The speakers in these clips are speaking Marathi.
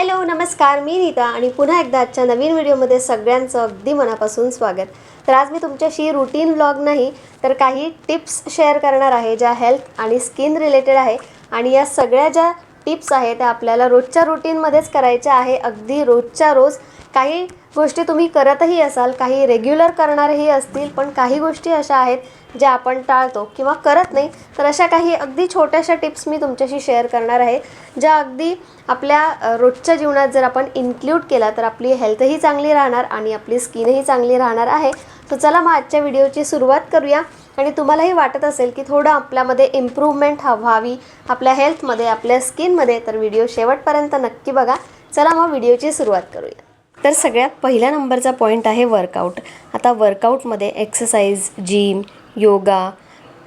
हॅलो नमस्कार मी नीता आणि पुन्हा एकदा आजच्या नवीन व्हिडिओमध्ये सगळ्यांचं अगदी मनापासून स्वागत. तर आज मी तुमच्याशी रुटीन व्लॉग नाही तर काही टिप्स शेअर करणार आहे ज्या हेल्थ आणि स्किन रिलेटेड आहे. आणि या सगळ्या ज्या टिप्स आहे त्या आपल्याला रोजच्या रुटीनमध्येच करायच्या आहे. अगदी रोजच्या रोज काही गोष्टी तुम्ही करतही असाल काही रेग्युलर करणारही असतील पण काही गोष्टी अशा आहेत ज्या आपण टाळतो किंवा करत नाही तर अशा काही अगदी छोट्याशा टिप्स मी तुमच्याशी शेअर करणार आहे ज्या अगदी आपल्या रोजच्या जीवनात जर आपण इन्क्ल्यूड केला तर आपली हेल्थही चांगली राहणार आणि आपली स्किनही चांगली राहणार आहे. तर चला मग आजच्या व्हिडिओची सुरुवात करूया. आणि तुम्हालाही वाटत असेल की थोडं आपल्यामध्ये इम्प्रूव्हमेंट व्हावी आपल्या हेल्थमध्ये आपल्या स्किनमध्ये तर व्हिडिओ शेवटपर्यंत नक्की बघा. चला मग व्हिडिओची सुरुवात करूया. तर सगळ्यात पहिल्या नंबरचा पॉईंट आहे वर्कआउट आता वर्कआउटमध्ये एक्सरसाइज जिम योगा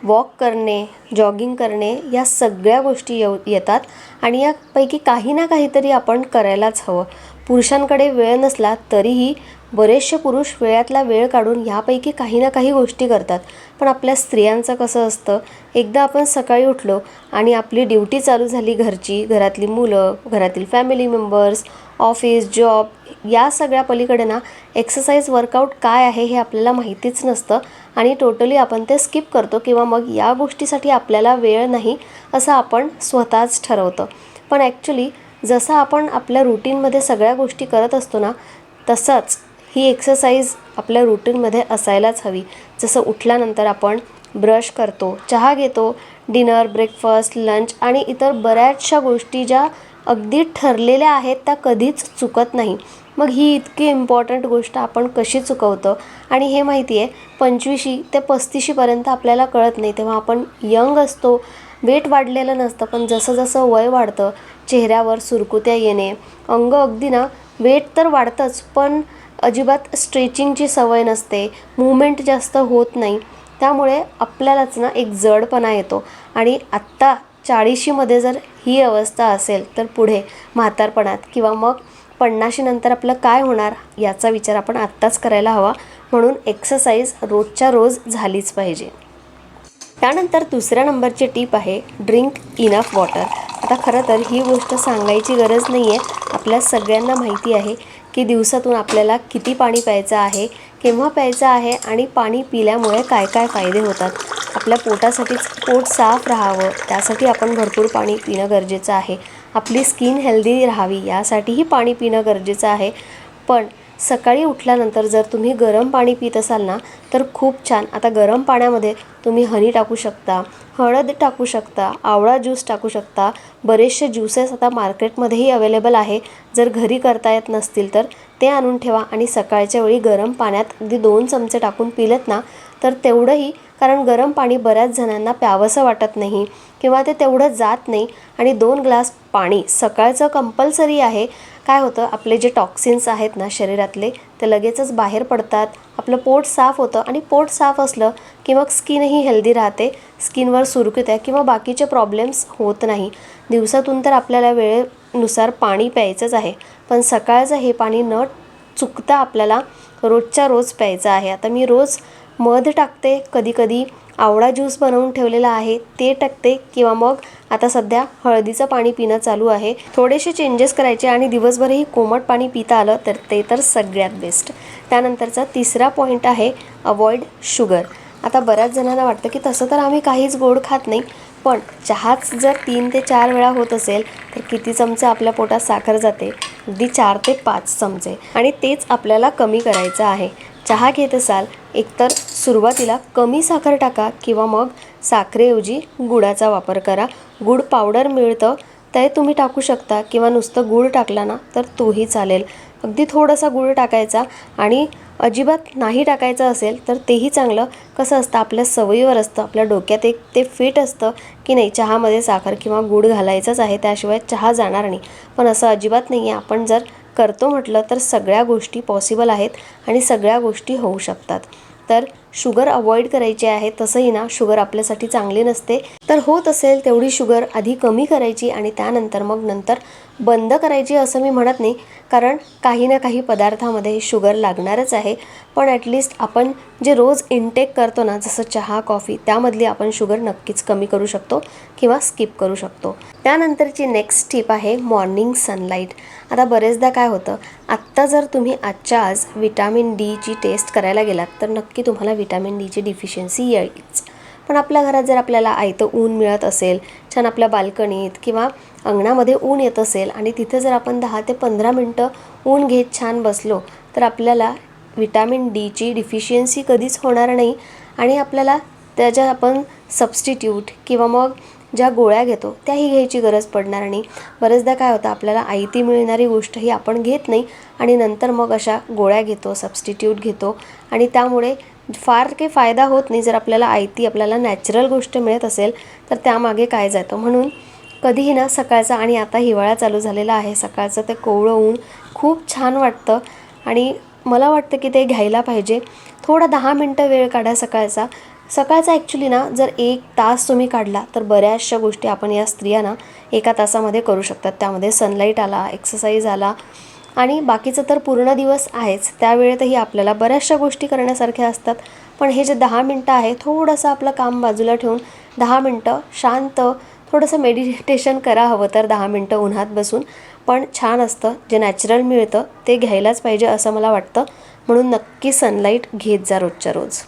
वॉक करणे जॉगिंग करणे या सगळ्या गोष्टी येऊ येतात. आणि यापैकी काही ना काहीतरी आपण करायलाच हवं. पुरुषांकडे वेळ नसला तरीही बरेचसे पुरुष वेळातला वेळ काढून ह्यापैकी काही ना काही गोष्टी करतात. पण आपल्या स्त्रियांचं कसं असतं? एकदा आपण सकाळी उठलो आणि आपली ड्युटी चालू झाली घरची घरातली मुलं घरातील फॅमिली मेंबर्स ऑफिस जॉब या सगळ्या पलीकडे ना एक्सरसाइज वर्कआउट काय आहे हे आपल्याला माहितीच नसतं आणि टोटली आपण ते स्किप करतो किंवा मग या गोष्टीसाठी आपल्याला वेळ नाही असं आपण स्वतःच ठरवतं. पण ॲक्च्युली जसं आपण आपल्या रुटीनमध्ये सगळ्या गोष्टी करत असतो ना तसंच ही एक्सरसाइज आपल्या रुटीनमध्ये असायलाच हवी. जसं उठल्यानंतर आपण ब्रश करतो चहा घेतो डिनर ब्रेकफास्ट लंच आणि इतर बऱ्याचशा गोष्टी ज्या अगदी ठरलेल्या आहेत त्या कधीच चुकत नाही. मग ही इतकी इम्पॉर्टंट गोष्ट आपण कशी चुकवतो? आणि हे माहिती आहे पंचवीशी ते पस्तीशीपर्यंत आपल्याला कळत नाही. तेव्हा आपण यंग असतो वेट वाढलेलं नसतं पण जसं जसं वय वाढतं चेहऱ्यावर सुरकुत्या येणे अंग अगदी ना वेट तर वाढतंच पण अजिबात स्ट्रेचिंगची सवय नसते मुवमेंट जास्त होत नाही. त्यामुळे आपल्यालाच ना एक जडपणा येतो. आणि आत्ता चाळीशीमध्ये जर ही अवस्था असेल तर पुढे म्हातारपणात किंवा मग पन्नाशीनंतर आपलं काय होणार याचा विचार आपण आत्ताच करायला हवा. म्हणून एक्सरसाइज रोजच्या रोज झालीच पाहिजे. त्यानंतर दुसऱ्या नंबरची टीप आहे ड्रिंक इनफ वॉटर आता खरं तर ही गोष्ट सांगायची गरज नाही आहे आपल्या सगळ्यांना माहिती आहे की दिवसातून आपल्याला किती पाणी प्यायचं आहे केव्हा प्यायचं आहे आणि पाणी पिल्यामुळे काय काय फायदे होतात. आपल्या पोटासाठीच पोट साफ राहावं त्यासाठी आपण भरपूर पाणी पिणं गरजेचं आहे. आपली स्किन हेल्दी राहावी यासाठीही पाणी पिणं गरजेचं आहे. पण सकाळी उठल्यानंतर जर तुम्ही गरम पाणी पित असाल ना तर खूप छान. आता गरम पाण्यामध्ये तुम्ही हनी टाकू शकता हळद टाकू शकता आवळा ज्यूस टाकू शकता. बरेचसे ज्युसेस आता मार्केटमध्येही अवेलेबल आहे. जर घरी करता येत नसतील तर ते आणून ठेवा आणि सकाळच्या वेळी गरम पाण्यात अगदी दोन चमचे टाकून पिलेत ना तर तेवढंही कारण गरम पाणी बऱ्याच जणांना प्यावंसं वाटत नाही किंवा ते तेवढं जात नाही. आणि दोन ग्लास पाणी सकाळचं कंपल्सरी आहे. काय होतं आपले जे टॉक्सिन्स आहेत ना शरीरातले ते लगेचच बाहेर पडतात. आपलं पोट साफ होतं आणि पोट साफ असलं की मग स्किनही हेल्दी राहते. स्किनवर सुरकुत्या किंवा बाकीचे प्रॉब्लेम्स होत नाही. दिवसातून तर आपल्याला वेळेनुसार पाणी प्यायचंच आहे. पण सकाळचं हे पाणी न चुकता आपल्याला रोजच्या रोज प्यायचं आहे. आता मी रोज मध टाकते कधीकधी कधी आवळा ज्यूस बनवून ठेवलेला आहे ते टाकते किंवा मग आता सध्या हळदीचं पाणी पिणं चालू आहे. थोडेसे चेंजेस करायचे आणि दिवसभरही कोमट पाणी पिता आलं तर ते तर सगळ्यात बेस्ट त्यानंतरचा तिसरा पॉईंट आहे अवॉइड शुगर आता बऱ्याच जणांना वाटतं की तसं तर आम्ही काहीच गोड खात नाही पण चहाच जर तीन ते चार वेळा होत असेल तर किती चमचे आपल्या पोटात साखर जाते? अगदी चार ते पाच चमचे. आणि तेच आपल्याला कमी करायचं आहे. चहा घेत असाल एकतर सुरुवातीला कमी साखर टाका किंवा मग साखरेऐवजी गुळाचा वापर करा. गुड पावडर मिळतं ते तुम्ही टाकू शकता किंवा नुसतं गूळ टाकला ना तर तोही चालेल. अगदी थोडासा गूळ टाकायचा आणि अजिबात नाही टाकायचं असेल तर तेही चांगलं. कसं असतं आपल्या सवयीवर असतं आपल्या डोक्यात एक ते फिट असतं की नाही चहामध्ये साखर किंवा गूळ घालायचंच आहे त्याशिवाय चहा जाणार नाही. पण असं अजिबात नाही आहे आपण जर करतो म्हटलं तर सगळ्या गोष्टी पॉसिबल आहेत आणि सगळ्या गोष्टी होऊ शकतात. तर शुगर अवॉइड करायची आहे तसंही ना शुगर आपल्यासाठी चांगली नसते. तर होत असेल तेवढी शुगर आधी कमी करायची आणि त्यानंतर मग नंतर बंद करायची असं मी म्हणत नाही. कारण काही ना काही पदार्थामध्ये शुगर लागणारच आहे. पण ॲटलिस्ट आपण जे रोज इनटेक करतो ना जसं चहा कॉफी त्यामधली आपण शुगर नक्कीच कमी करू शकतो किंवा स्किप करू शकतो. त्यानंतरची नेक्स्ट टिप आहे मॉर्निंग सनलाईट आता बरेचदा काय होतं आत्ता जर तुम्ही आजच्या आज विटॅमिन डीची टेस्ट करायला गेलात तर नक्की तुम्हाला विटॅमिन डीची डिफिशियन्सी येईलच. पण आपल्या घरात जर आपल्याला आयतं ऊन मिळत असेल छान आपल्या बाल्कनीत किंवा अंगणामध्ये ऊन येत असेल आणि तिथे जर आपण दहा ते पंधरा मिनटं ऊन घेत छान बसलो तर आपल्याला विटॅमिन डीची डिफिशियन्सी कधीच होणार नाही आणि आपल्याला त्याच्या आपण सबस्टिट्यूट किंवा मग ज्या गोळ्या घेतो त्याही घ्यायची गरज पडणार नाही बरेचदा काय होतं आपल्याला आयती मिळणारी गोष्ट ही आपण घेत नाही आणि नंतर मग अशा गोळ्या घेतो सबस्टिट्यूट घेतो आणि त्यामुळे फार काही फायदा होत नाही. जर आपल्याला आयती आपल्याला नॅचरल गोष्ट मिळत असेल तर त्यामागे काय जातं? म्हणून कधीही ना सकाळचा आणि आता हिवाळा चालू झालेला आहे. सकाळचं ते कोवळं ऊन खूप छान वाटतं. आणि मला वाटतं की ते घ्यायला पाहिजे. थोडा दहा मिनटं वेळ काढा सकाळचा. सकाळचा ॲक्च्युली ना जर एक तास तुम्ही काढला तर बऱ्याचशा गोष्टी आपण या स्त्रियांना एका तासामध्ये करू शकतात. त्यामध्ये सनलाईट आला एक्सरसाइज आला आणि बाकीचं तर पूर्ण दिवस आहेच. त्यावेळेतही आपल्याला बऱ्याचशा गोष्टी करण्यासारख्या असतात. पण हे जे दहा मिनटं आहे थोडंसं आपलं काम बाजूला ठेवून दहा मिनटं शांत थोडंसं मेडिटेशन करा हवं तर दहा मिनटं उन्हात बसून. पण छान असतं जे नॅचरल मिळतं ते घ्यायलाच पाहिजे असं मला वाटतं. म्हणून नक्की सनलाईट घेत जा रोजच्या रोज.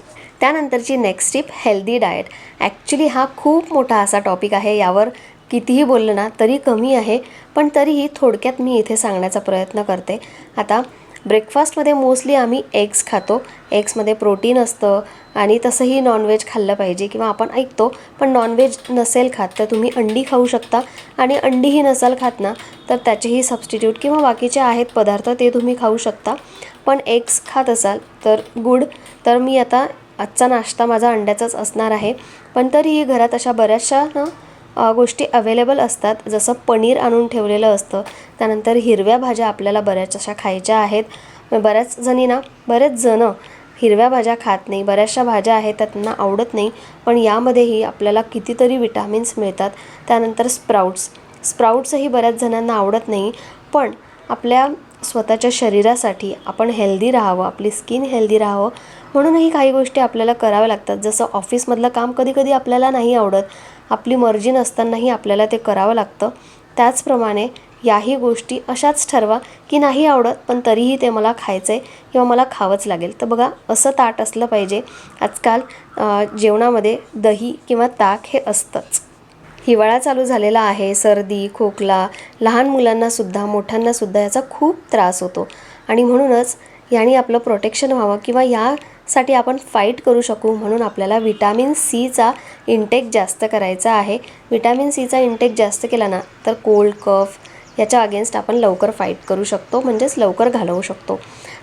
त्यानंतरची next tip healthy diet actually हा खूप मोठा असा टॉपिक आहे यावर कितीही बोललं ना तरी कमी आहे पण तरीही थोडक्यात मी इथे सांगण्याचा प्रयत्न करते. आता ब्रेकफास्टमध्ये मोस्टली आम्ही एग्स खातो. एग्समध्ये प्रोटीन असतं आणि तसंही नॉनव्हेज खाल्लं पाहिजे किंवा आपण ऐकतो पण नॉनव्हेज नसेल खात तर तुम्ही अंडी खाऊ शकता. आणि अंडीही नसाल खात ना तर त्याचेही सबस्टिट्यूट किंवा बाकीचे आहेत पदार्थ ते तुम्ही खाऊ शकता. पण एग्स खात असाल तर गुड तर मी आता आजचा नाश्ता माझा अंड्याचाच असणार आहे. पण तरीही घरात अशा बऱ्याचशा ना गोष्टी अवेलेबल असतात. जसं पनीर आणून ठेवलेलं असतं. त्यानंतर हिरव्या भाज्या आपल्याला बऱ्याच अशा खायच्या आहेत. बऱ्याच बऱ्याच जणींना बरेच जणं हिरव्या भाज्या खात नाही. बऱ्याचशा भाज्या आहेत त्या त्यांना आवडत नाही. पण यामध्येही आपल्याला कितीतरी विटॅमिन्स मिळतात. त्यानंतर स्प्राउट्स स्प्राउट्सही बऱ्याच जणांना आवडत नाही. पण आपल्या स्वतःच्या शरीरासाठी आपण हेल्दी राहावं आपली स्किन हेल्दी राहावं म्हणूनही काही गोष्टी आपल्याला कराव्या लागतात. जसं ऑफिसमधलं काम कधीकधी आपल्याला नाही आवडत आपली मर्जी नसतानाही आपल्याला ते करावं लागतं. त्याचप्रमाणे याही गोष्टी अशाच ठरवा की नाही आवडत पण तरीही ते मला खायचं आहे किंवा मला खावंच लागेल. तर बघा असं ताट असलं पाहिजे. आजकाल जेवणामध्ये दही किंवा ताक हे असतंच. हिवाळा चालू झालेला आहे. सर्दी खोकला लहान मुलांनासुद्धा मोठ्यांनासुद्धा याचा खूप त्रास होतो. आणि म्हणूनच याने आपलं प्रोटेक्शन व्हावं किंवा साठी आपण फाईट करू शकू म्हणून आपल्याला विटॅमिन सीचा इंटेक जास्त करायचा आहे. विटॅमिन सीचा इंटेक जास्त केला ना तर कोल्ड कफ याच्या अगेन्स्ट आपण लवकर फाईट करू शकतो म्हणजेच लवकर घालवू शकतो.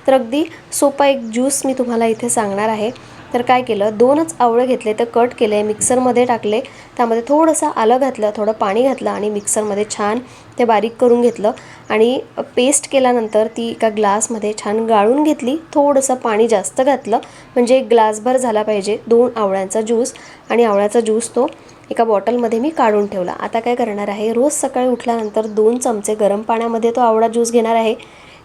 तर अगदी सोपा एक ज्यूस मी तुम्हाला इथे सांगणार आहे. तर काय केलं? दोनच आवळे घेतले तर कट केले मिक्सरमध्ये टाकले. त्यामध्ये थोडंसं आलं घातलं थोडं पाणी घातलं आणि मिक्सरमध्ये छान ते बारीक करून घेतलं. आणि पेस्ट केल्यानंतर ती एका ग्लासमध्ये छान गाळून घेतली थोडंसं पाणी जास्त घातलं. म्हणजे एक ग्लासभर झाला पाहिजे दोन आवळ्यांचा ज्यूस. आणि आवळ्याचा ज्यूस तो एका बॉटलमध्ये मी काढून ठेवला. आता काय करणार आहे? रोज सकाळी उठल्यानंतर दोन चमचे गरम पाण्यामध्ये तो आवळा ज्यूस घेणार आहे.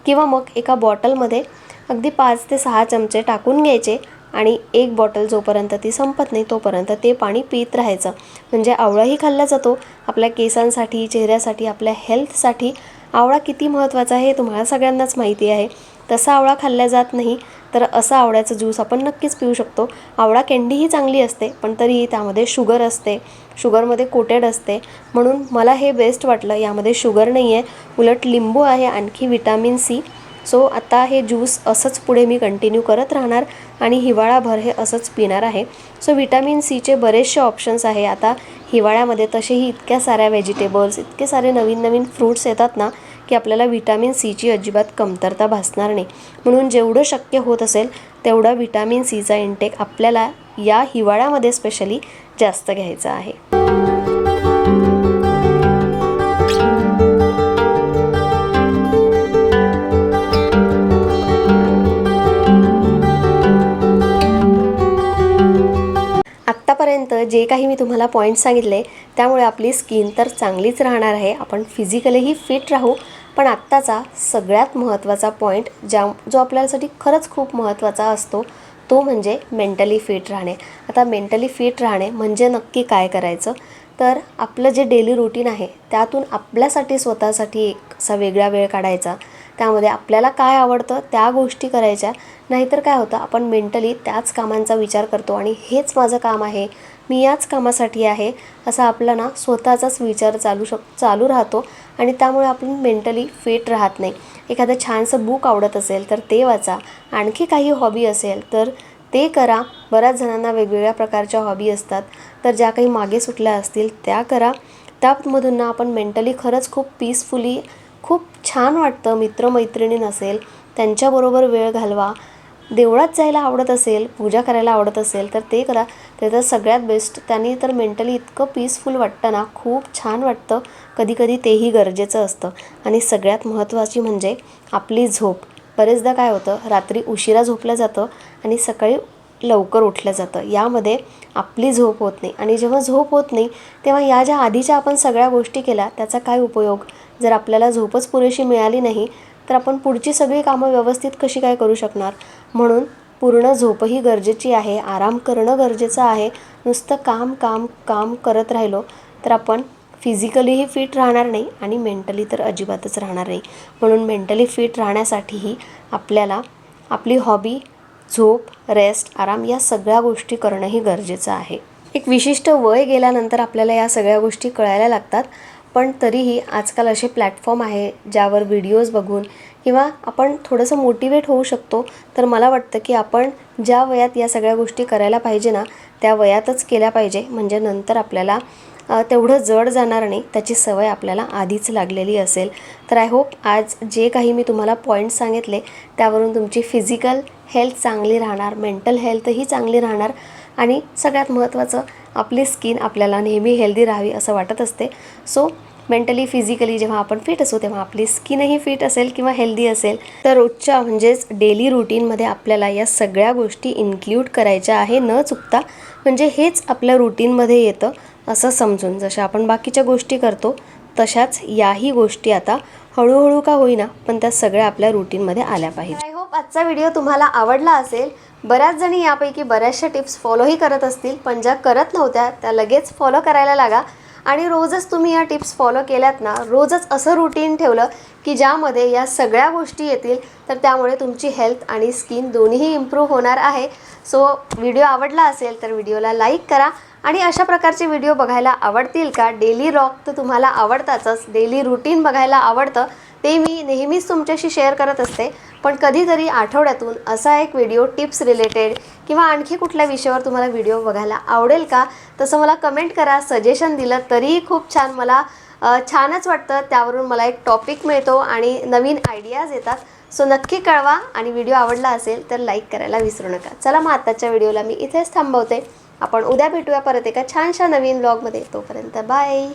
किंवा मग एका बॉटलमध्ये अगदी पाच ते सहा चमचे टाकून घ्यायचे. आणि एक बॉटल जोपर्यंत ती संपत नाही तोपर्यंत ते पाणी पित राहायचं. म्हणजे आवळाही खाल्ला जातो. आपल्या केसांसाठी चेहऱ्यासाठी आपल्या हेल्थसाठी आवळा किती महत्त्वाचा आहे हे तुम्हाला सगळ्यांनाच माहिती आहे. तसा आवळा खाल्ला जात नाही तर असा आवळ्याचं ज्यूस आपण नक्कीच पिऊ शकतो. आवळा कँडीही चांगली असते पण तरीही त्यामध्ये शुगर असते. शुगरमध्ये कोटेड असते. म्हणून मला हे बेस्ट वाटलं. यामध्ये शुगर नाही आहे उलट लिंबू आहे आणखी विटॅमिन सी. सो आता हे ज्यूस असंच पुढे मी कंटिन्यू करत राहणार आणि हिवाळाभर हे असंच पिणार आहे. सो विटॅमिन सीचे बरेचसे ऑप्शन्स आहे. आता हिवाळ्यामध्ये तसेही इतक्या साऱ्या व्हेजिटेबल्स इतके सारे नवीन नवीन फ्रूट्स येतात ना की आपल्याला विटॅमिन सीची अजिबात कमतरता भासणार नाही. म्हणून जेवढं शक्य होत असेल तेवढा विटॅमिन सीचा इंटेक आपल्याला या हिवाळ्यामध्ये स्पेशली जास्त घ्यायचा आहे. जे काही मी तुम्हाला पॉईंट सांगितले त्यामुळे आपली स्किन तर चांगलीच राहणार आहे. आपण फिजिकलीही फिट राहू. पण आत्ताचा सगळ्यात महत्त्वाचा पॉईंट ज्या जो आपल्यासाठी खरंच खूप महत्त्वाचा असतो तो म्हणजे मेंटली फिट राहणे. आता मेंटली फिट राहणे म्हणजे नक्की काय करायचं? तर आपलं जे डेली रुटीन आहे त्यातून आपल्यासाठी स्वतःसाठी एक असा वेगळा वेळ काढायचा. त्यामध्ये आपल्याला काय आवडतं त्या गोष्टी करायच्या. नाहीतर काय होतं आपण मेंटली त्याच कामांचा विचार करतो आणि हेच माझं काम आहे. मी याच कामासाठी आहे असा आपला ना स्वतःचाच विचार चालू शक चालू राहतो आणि त्यामुळे आपण मेंटली फिट राहत नाही. एखादं छानसं बुक आवडत असेल तर ते वाचा. आणखी काही हॉबी असेल तर ते करा. बऱ्याच जणांना वेगवेगळ्या प्रकारच्या हॉबी असतात. तर ज्या काही मागे सुटल्या असतील त्या करा. त्यामधून ना आपण मेंटली खरंच खूप पीसफुली खूप छान वाटतं. मित्रमैत्रिणी नसेल त्यांच्याबरोबर वेळ घालवा. देवळात जायला आवडत असेल पूजा करायला आवडत असेल तर ते करा. ते तर सगळ्यात बेस्ट त्यांनी तर मेंटली इतकं पीसफुल वाटतं ना खूप छान वाटतं. कधीकधी तेही गरजेचं असतं. आणि सगळ्यात महत्त्वाची म्हणजे आपली झोप. बरेचदा काय होतं रात्री उशिरा झोपलं जातं आणि सकाळी लवकर उठलं जातं. यामध्ये आपली झोप होत नाही. आणि जेव्हा झोप होत नाही तेव्हा या ज्या आधीच्या आपण सगळ्या गोष्टी केल्या त्याचा काय उपयोग? जर आपल्याला झोपच पुरेशी मिळाली नाही तर आपण पुढची सगळी कामं व्यवस्थित कशी काय करू शकणार? म्हणून पूर्ण झोपही गरजेची आहे आराम करणं गरजेचं आहे. नुसतं काम काम काम करत राहिलो तर आपण फिजिकलीही फिट राहणार नाही आणि मेंटली तर अजिबातच राहणार नाही. म्हणून मेंटली फिट राहण्यासाठीही आपल्याला आपली हॉबी झोप रेस्ट आराम या सगळ्या गोष्टी करणंही गरजेचं आहे. एक विशिष्ट वय गेल्यानंतर आपल्याला या सगळ्या गोष्टी कळायला लागतात. पण तरीही आजकाल असे प्लॅटफॉर्म आहे ज्यावर व्हिडिओज बघून किंवा आपण थोडंसं मोटिवेट होऊ शकतो तर मला वाटतं की आपण ज्या वयात या सगळ्या गोष्टी करायला पाहिजे ना त्या वयातच केल्या पाहिजे. म्हणजे नंतर आपल्याला तेवढं जड जाणार नाही त्याची सवय आपल्याला आधीच लागलेली असेल. तर आय होप आज जे काही मी तुम्हाला पॉईंट्स सांगितले त्यावरून तुमची फिजिकल हेल्थ चांगली राहणार मेंटल हेल्थही चांगली राहणार आणि सगळ्यात महत्त्वाचं आपली स्किन आपल्याला नेहमी हेल्दी राहावी असं वाटत असते. सो मेंटली फिजिकली जेव्हा आपण फिट असू तेव्हा आपली स्किनही फिट असेल किंवा हेल्दी असेल तर रोजच्या म्हणजेच डेली रुटीनमध्ये आपल्याला या सगळ्या गोष्टी इन्क्ल्यूड करायच्या आहे. न चुकता म्हणजे हेच आपल्या रुटीनमध्ये येतं असं समजून. जशा आपण बाकीच्या गोष्टी करतो तशाच याही गोष्टी आता हळूहळू का होईना पण त्या सगळ्या आपल्या रुटीनमध्ये आल्या पाहिजे. आय होप आजचा व्हिडिओ तुम्हाला आवडला असेल. बऱ्याच जणी यापैकी बऱ्याचशा टिप्स फॉलोही करत असतील पण ज्या करत नव्हत्या त्या लगेच फॉलो करायला लागा. आणि रोजच तुम्ही या टिप्स फॉलो केल्यात ना रोजच असं रुटीन ठेवलं की ज्यामध्ये या सगळ्या गोष्टी येतील तर त्यामुळे तुमची हेल्थ आणि स्किन दोन्हीही इम्प्रूव्ह होणार आहे. सो व्हिडिओ आवडला असेल तर व्हिडिओला लाईक करा आणि अशा प्रकारचे व्हिडिओ बघायला आवडतील का? डेली रॉक तर तुम्हाला आवडतातच. डेली रुटीन बघायला आवडतं. ते मी नेहमीच तुमच्याशी शेअर करत असते. पण कधीतरी आठवड्यातून असा एक व्हिडिओ टिप्स रिलेटेड किंवा आणखी कुठल्या विषयावर तुम्हाला व्हिडिओ बघायला आवडेल का? तसं मला कमेंट करा सजेशन दिलं तरीही खूप छान मला छानच वाटतं. त्यावरून मला एक टॉपिक मिळतो आणि नवीन आयडियाज येतात. सो नक्की कळवा आणि व्हिडिओ आवडला असेल तर लाईक करायला विसरू नका. चला मग आत्ताच्या व्हिडिओला मी इथेच थांबवते. आपण उद्या भेटूया परत एका छानशा नवीन ब्लॉगमध्ये तोपर्यंत बाय